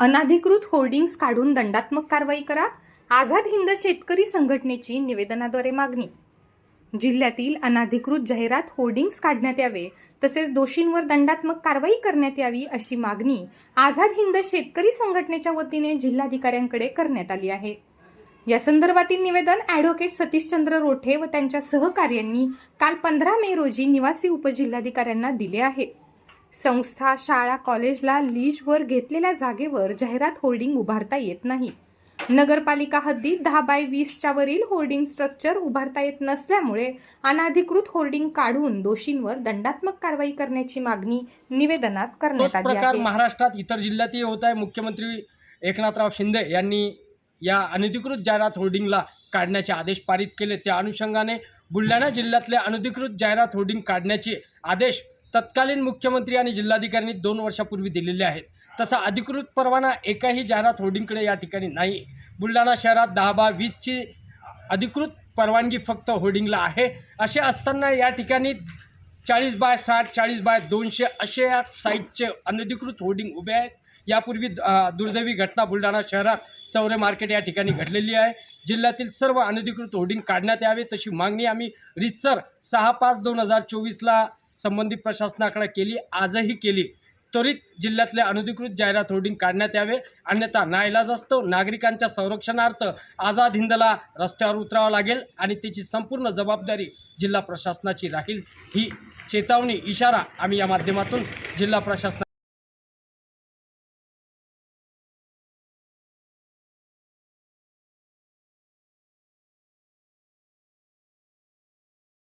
अनाधिकृत होर्डिंग्स काढून दंडात्मक कारवाई करा. आझाद हिंद शेतकरी संघटनेची निवेदनाद्वारे मागणी. जिल्ह्यातील अनाधिकृत जाहिरात होर्डिंग्स काढण्यात यावे तसेच दोषींवर दंडात्मक कारवाई करण्यात यावी अशी मागणी आझाद हिंद शेतकरी संघटनेच्या वतीने जिल्हाधिकाऱ्यांकडे करण्यात आली आहे. या संदर्भातील निवेदन ॲडव्होकेट सतीशचंद्र रोठे व त्यांच्या सहकार्यांनी काल पंधरा मे रोजी निवासी उपजिल्हाधिकाऱ्यांना दिले आहे. संस्था शाळा कॉलेजला लीजवर घेतलेल्या जागेवर जाहिरात होर्डिंग उभारता येत नाही. नगरपालिका हद्दीत दहा बाय वीसच्या वरील होर्डिंग स्ट्रक्चर उभारता येत नसल्यामुळे अनाधिकृत होर्डिंग काढून दोषींवर दंडात्मक कारवाई करण्याची मागणी निवेदनात करण्यात आली प्रकार आहे. महाराष्ट्रात इतर जिल्ह्यातही होत आहे. मुख्यमंत्री एकनाथराव शिंदे यांनी या अनधिकृत जाहिरात होर्डिंगला काढण्याचे आदेश पारित केले. त्या अनुषंगाने बुलढाणा जिल्ह्यातले अनधिकृत जाहिरात होर्डिंग काढण्याचे आदेश तत्कालीन मुख्यमंत्री आणि जिल्हाधिकाऱ्यांनी दोन वर्षापूर्वी दिलेले आहेत. तसा अधिकृत परवाना एकाही जाहिरात होर्डिंगकडे या ठिकाणी नाही. बुलढाणा शहरात दहा बा वीसची अधिकृत परवानगी फक्त होर्डिंगला आहे. असे असताना या ठिकाणी चाळीस बाय साठ चाळीस बाय दोनशे असे या साईटचे अनधिकृत होर्डिंग उभे आहेत. यापूर्वी दुर्दैवी घटना बुलढाणा शहरात चौरे मार्केट या ठिकाणी घडलेली आहे. जिल्ह्यातील सर्व अनधिकृत होर्डिंग काढण्यात यावे तशी मागणी आम्ही रितसर सहा पाच दोन हजार चोवीसला संबंधित प्रशासनाकडे केली आजही केली. त्वरित जिल्ह्यातले अनधिकृत जाहिरात होर्डिंग काढण्यात यावे. अन्यथा नाईलाज असतो नागरिकांच्या संरक्षणार्थ आझाद हिंदला रस्त्यावर उतरावं लागेल आणि त्याची संपूर्ण जबाबदारी जिल्हा प्रशासनाची राहील. ही चेतावणी इशारा आम्ही या माध्यमातून जिल्हा प्रशासना